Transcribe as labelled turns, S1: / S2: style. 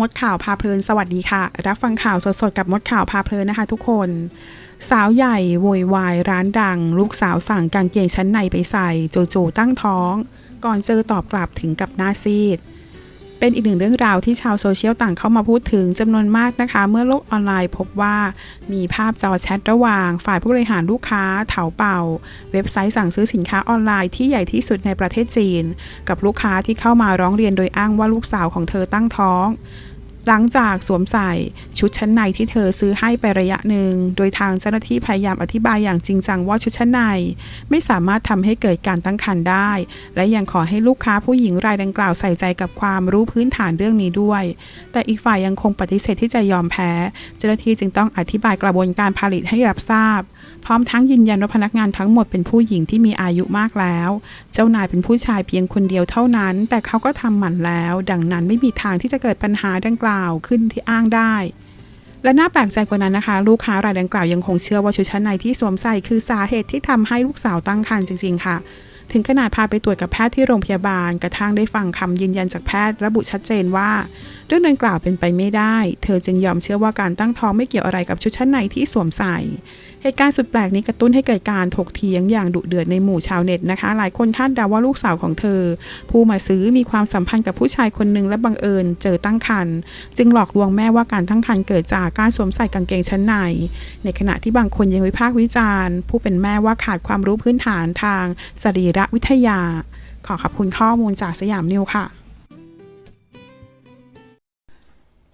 S1: มดข่าวพาเพลินสวัสดีค่ะ รับฟังข่าวสดๆกับมดข่าวพาเพลินนะคะ ทุกคน สาวใหญ่โวยวายร้านดัง ลูกสาวสั่งกางเกงชั้นในไปใส่ โจโจตั้งท้อง ก่อนเจอตอบกลับถึงกับหน้าซีด เป็นอีกหนึ่งเรื่องราวที่ชาวโซเชียลต่างเข้ามาพูดถึงจำนวนมากนะคะ เมื่อโลกออนไลน์พบว่ามีภาพจอแชทระหว่าง ฝ่ายผู้บริหารลูกค้าเถาเป่า เว็บไซต์สั่งซื้อสินค้าออนไลน์ที่ใหญ่ที่สุดในประเทศจีน กับลูกค้าที่เข้ามาร้องเรียนโดยอ้างว่าลูกสาวของเธอตั้งท้อง หลังจากสวมใส่ชุดชั้นในที่เธอซื้อให้ไประยะหนึ่ง โดยทางเจ้าหน้าที่พยายามอธิบายอย่างจริงจังว่าชุดชั้นใน ไม่สามารถทำให้เกิดการตั้งครรภ์ได้ และยังขอให้ลูกค้าผู้หญิงรายดังกล่าวใส่ใจกับความรู้พื้นฐานเรื่องนี้ด้วย แต่อีกฝ่ายยังคงปฏิเสธที่จะยอมแพ้ เจ้าหน้าที่จึงต้องอธิบายกระบวนการผลิตให้รับทราบ พร้อมทั้งยืนยันว่าพนักงานทั้งหมดเป็นผู้หญิงที่มีอายุมากแล้ว เจ้านายเป็นผู้ชายเพียงคนเดียวเท่านั้น แต่เขาก็ทำหมันแล้ว ดังนั้นไม่มีทางที่จะเกิดปัญหาดังกล่าวขึ้นที่อ้างได้ และน่าแปลกใจกว่านั้นนะคะ ลูกค้ารายดังกล่าวยังคงเชื่อว่าชุดชั้นในที่สวมใส่คือสาเหตุที่ทำให้ลูกสาวตั้งครรภ์จริง ๆ ค่ะ ถึงขนาดพาไปตรวจกับแพทย์ที่โรงพยาบาล กระทั่งได้ฟังคำยืนยันจากแพทย์ ระบุชัดเจนว่า เรื่องดังกล่าวเป็นไปไม่ได้ เธอจึงยอมเชื่อว่าการตั้งท้องไม่เกี่ยวอะไรกับชุดชั้นในที่สวมใส่ เหตุการณ์สุดแปลกนี้กระตุ้นให้เกิดการถกเถียงอย่างดุเดือดในหมู่ชาวเน็ตนะคะ หลายคนคาดเดาว่าลูกสาวของเธอ ผู้มาซื้อมีความสัมพันธ์กับผู้ชายคนหนึ่งและบังเอิญเจอตั้งครรภ์จึงหลอกลวงแม่ว่าการตั้งครรภ์เกิดจากการสวมใส่กางเกงชั้นใน ในขณะที่บางคนยังวิพากษ์วิจารณ์ ผู้เป็นแม่ว่าขาดความรู้พื้นฐานทางสรีรวิทยา ขอขอบคุณข้อมูลจากสยามนิวค่ะ